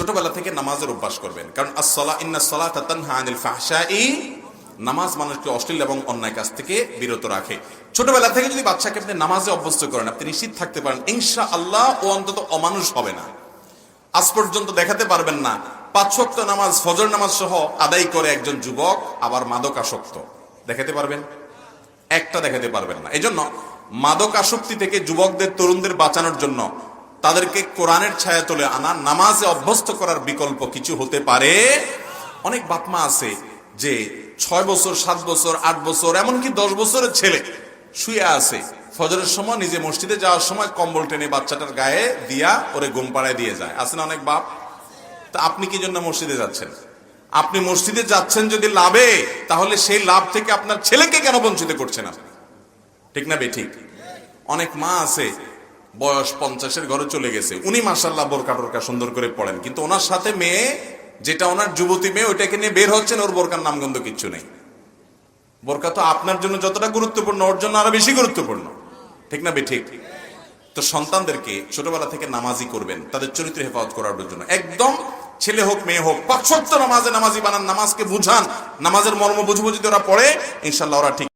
ছোটবেলা থেকে নামাজের অভ্যাস করবেন। কারণ আসসালা, ইন্না ফাহশাই। নামাজ মানুষকে অশ্লীল এবং অন্যায় কাজ থেকে বিরত রাখে। ছোটবেলা থেকে যদি বাচ্চাকে আপনি নামাজে অভ্যস্ত করেন, আপনি নিশ্চিত থাকতে পারেন ইনশা আল্লাহ ও অন্তত অমানুষ হবে না। আজ পর্যন্ত দেখাতে পারবেন না, পাঁচ ওয়াক্ত নামাজ, ফজর নামাজ সহ আদায় করে একজন যুবক আবার মাদক আসক্ত দেখাতে পারবেন? একটা দেখাতে পারবেন না। এই জন্য মাদক আসক্তি থেকে যুবকদের, তরুণদের বাঁচানোর জন্য তাদেরকে কোরআনের ছায়া তুলে আনা, নামাজে অভ্যস্ত করার বিকল্প কিছু হতে পারে। অনেক বাপমা আছে যে ছয় বছর, সাত বছর, আট বছর, এমনকি দশ বছরের ছেলে শুয়ে আছে। ফজরের সময় নিজে মসজিদে যাওয়ার সময় কম্বল টেনে বাচ্চাটার গায়ে দিয়া ওরে ঘুম পাড়ায় দিয়ে যায়। আছে না অনেক বাপ? তা আপনি কি জন্য মসজিদে যাচ্ছেন? আপনি মসজিদে যাচ্ছেন যদি লাভে, তাহলে সেই লাভ থেকে আপনার ছেলেকে কেন বঞ্চিত করছেন আপনি? ঠিক না বে, ঠিক? অনেক মা আছে বয়স পঞ্চাশের ঘরে চলে গেছে। উনি মাসাল্লাহ বোরকা টোরকা সুন্দর করে পড়েন কিন্তু ওনার সাথে মেয়ে, যেটা ওনার যুবতী মেয়ে, ওইটাকে নিয়ে বের হচ্ছেন, ওর বোরকার নামগন্ধ কিচ্ছু নেই। বোরকা তো আপনার জন্য যতটা গুরুত্বপূর্ণ, ওর জন্য আরও বেশি গুরুত্বপূর্ণ। ঠিক না বে, ঠিক? তো সন্তানদেরকে ছোটবেলা থেকে নামাজি করবেন, তাদের চরিত্র হেফাজত করার জন্য। একদম ছেলে হোক, মেয়ে হোক পাঁচশত্ব নামাজে নামাজি বানান, নামাজকে বুঝান, নামাজের মর্ম বুঝব যদি ওরা পড়ে ইনশাল্লাহ ওরা ঠিক